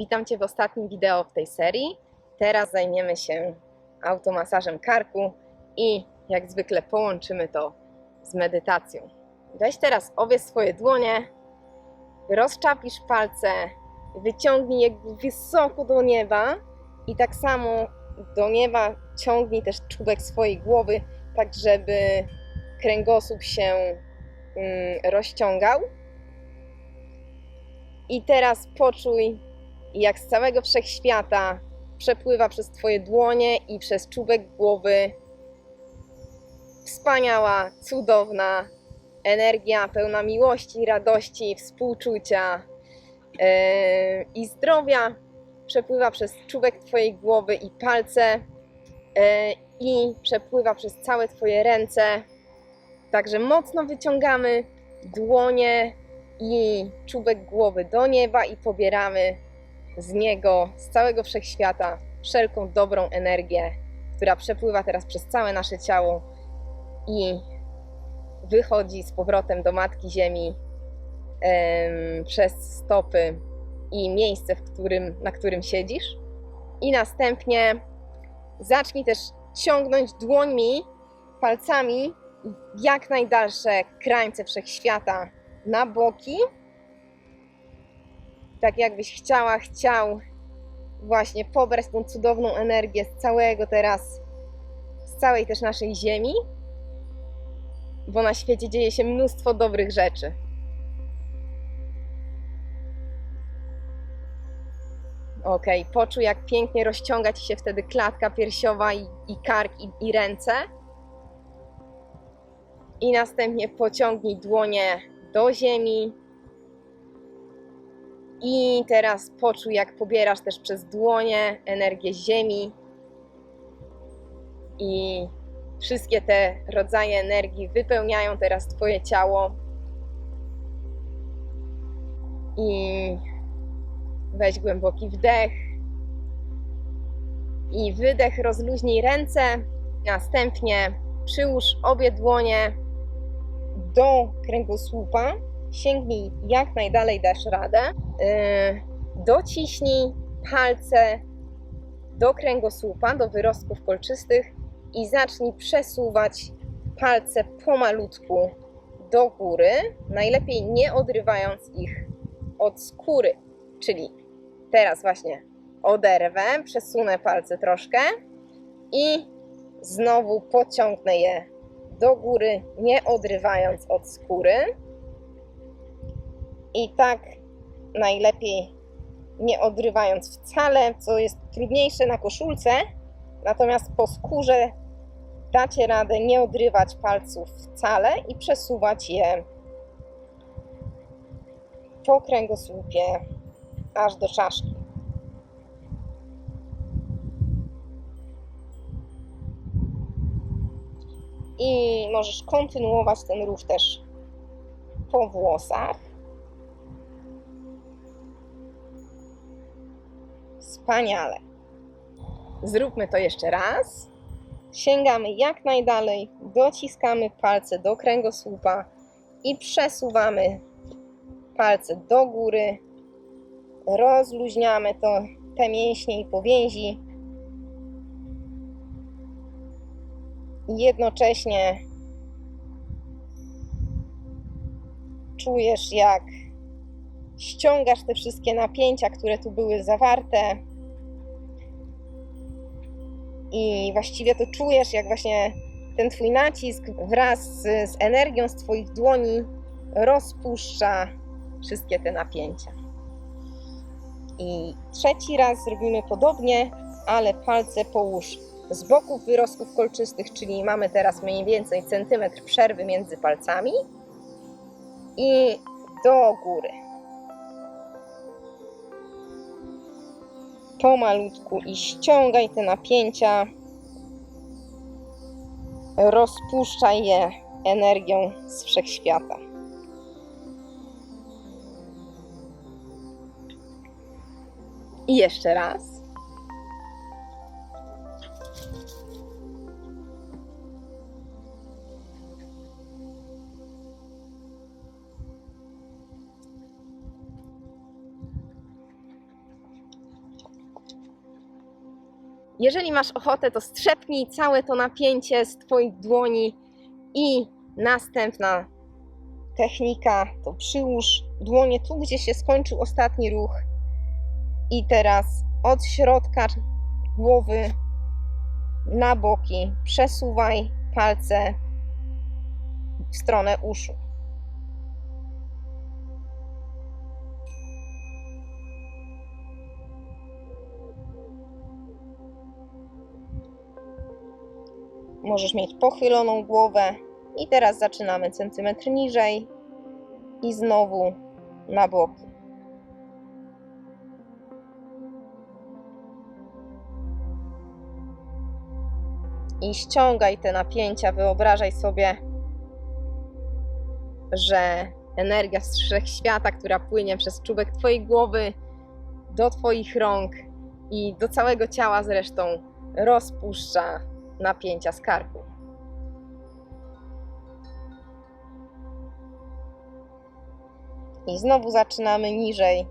Witam Cię w ostatnim wideo w tej serii. Teraz zajmiemy się automasażem karku i jak zwykle połączymy to z medytacją. Weź teraz obie swoje dłonie, rozczapisz palce, wyciągnij je wysoko do nieba i tak samo do nieba ciągnij też czubek swojej głowy, tak żeby kręgosłup się mm, rozciągał. I teraz poczuj, jak z całego wszechświata przepływa przez Twoje dłonie i przez czubek głowy wspaniała, cudowna energia pełna miłości, radości, współczucia yy, i zdrowia. Przepływa przez czubek Twojej głowy i palce yy, i przepływa przez całe Twoje ręce. Także mocno wyciągamy dłonie i czubek głowy do nieba i pobieramy z niego, z całego wszechświata, wszelką dobrą energię, która przepływa teraz przez całe nasze ciało i wychodzi z powrotem do Matki Ziemi em, przez stopy i miejsce, w którym, na którym siedzisz. I następnie zacznij też ciągnąć dłońmi, palcami jak najdalsze krańce wszechświata na boki. Tak jakbyś chciała, chciał właśnie pobrać tą cudowną energię z całego teraz, z całej też naszej ziemi, bo na świecie dzieje się mnóstwo dobrych rzeczy. Ok, poczuj jak pięknie rozciąga ci się wtedy klatka piersiowa i, i kark i, i ręce. I następnie pociągnij dłonie do ziemi. I teraz poczuj, jak pobierasz też przez dłonie energię ziemi. I wszystkie te rodzaje energii wypełniają teraz Twoje ciało. I weź głęboki wdech. I wydech, rozluźnij ręce. Następnie przyłóż obie dłonie do kręgosłupa, sięgnij jak najdalej dasz radę, dociśnij palce do kręgosłupa, do wyrostków kolczystych i zacznij przesuwać palce pomalutku do góry, najlepiej nie odrywając ich od skóry, czyli teraz właśnie oderwę, przesunę palce troszkę i znowu pociągnę je do góry, nie odrywając od skóry. I tak najlepiej nie odrywając wcale, co jest trudniejsze na koszulce, natomiast po skórze dacie radę nie odrywać palców wcale i przesuwać je po kręgosłupie aż do czaszki. I możesz kontynuować ten ruch też po włosach. Wspaniale. Zróbmy to jeszcze raz. Sięgamy jak najdalej, dociskamy palce do kręgosłupa i przesuwamy palce do góry. Rozluźniamy to, te mięśnie i powięzi. jednocześnie czujesz, jak ściągasz te wszystkie napięcia, które tu były zawarte. I właściwie to czujesz, jak właśnie ten twój nacisk wraz z, z energią z twoich dłoni rozpuszcza wszystkie te napięcia. I trzeci raz zrobimy podobnie, ale palce połóż z boków wyrostków kolczystych, czyli mamy teraz mniej więcej centymetr przerwy między palcami i do góry. Pomalutku i ściągaj te napięcia, rozpuszczaj je energią z wszechświata. I jeszcze raz. Jeżeli masz ochotę, to strzepnij całe to napięcie z Twoich dłoni i następna technika to przyłóż dłonie tu, gdzie się skończył ostatni ruch i teraz od środka głowy na boki przesuwaj palce w stronę uszu. Możesz mieć pochyloną głowę i teraz zaczynamy centymetr niżej i znowu na boki. I ściągaj te napięcia, wyobrażaj sobie, że energia z wszechświata, która płynie przez czubek Twojej głowy do Twoich rąk i do całego ciała zresztą rozpuszcza napięcia z karku. I znowu zaczynamy niżej.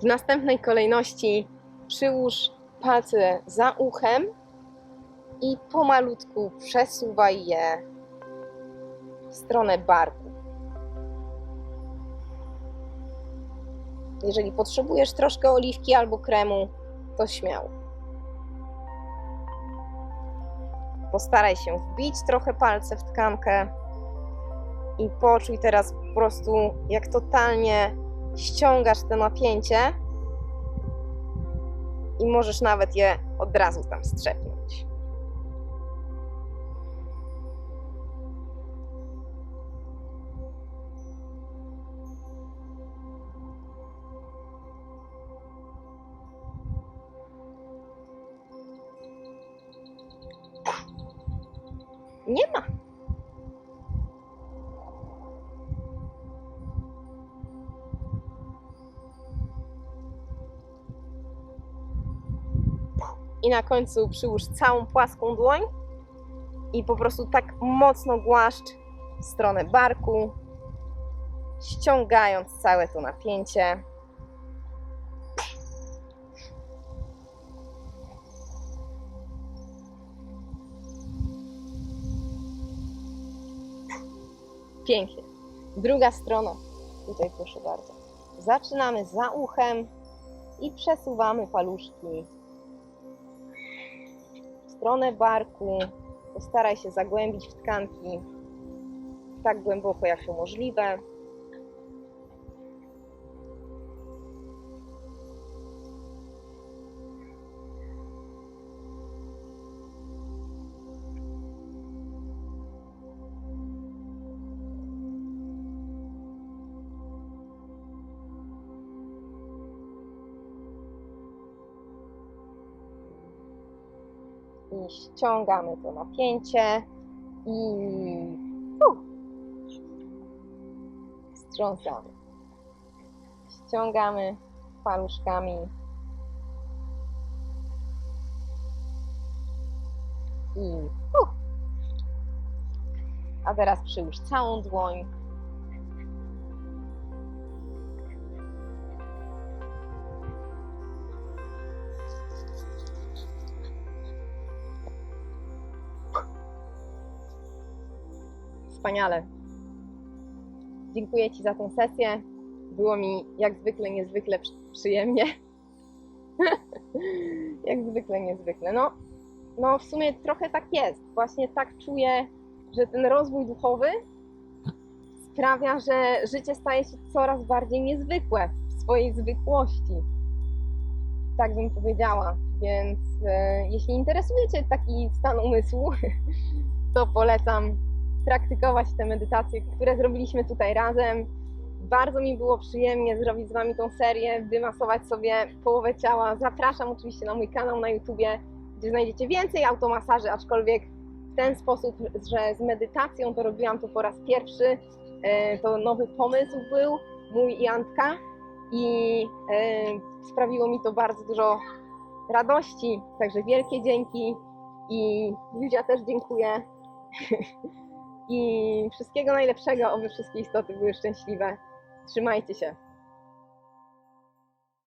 W następnej kolejności przyłóż palce za uchem i pomalutku przesuwaj je w stronę barku. Jeżeli potrzebujesz troszkę oliwki albo kremu, to śmiało. Postaraj się wbić trochę palce w tkankę i poczuj teraz po prostu, jak totalnie ściągasz te napięcie i możesz nawet je od razu tam strzepnąć. Nie ma. I na końcu przyłóż całą płaską dłoń i po prostu tak mocno głaszcz w stronę barku, ściągając całe to napięcie. Pięknie. Druga strona. Tutaj proszę bardzo. Zaczynamy za uchem i przesuwamy paluszki stronę barku. Postaraj się zagłębić w tkanki tak głęboko jak to możliwe. Ściągamy to napięcie i strząsamy. Ściągamy paluszkami i uh. A teraz przyłóż całą dłoń. Wspaniale. Dziękuję Ci za tą sesję. Było mi jak zwykle niezwykle przy- przyjemnie. jak zwykle niezwykle. No, no w sumie trochę tak jest. Właśnie tak czuję, że ten rozwój duchowy sprawia, że życie staje się coraz bardziej niezwykłe w swojej zwykłości. Tak bym powiedziała. Więc e, jeśli interesuje Cię taki stan umysłu, to polecam praktykować te medytacje, które zrobiliśmy tutaj razem. Bardzo mi było przyjemnie zrobić z Wami tą serię, wymasować sobie połowę ciała. Zapraszam oczywiście na mój kanał na YouTubie, gdzie znajdziecie więcej automasaży, aczkolwiek w ten sposób, że z medytacją to robiłam to po raz pierwszy. E, To nowy pomysł był, mój i Antka i e, sprawiło mi to bardzo dużo radości. Także wielkie dzięki i Juzia też dziękuję. I wszystkiego najlepszego, oby wszystkie istoty były szczęśliwe. Trzymajcie się.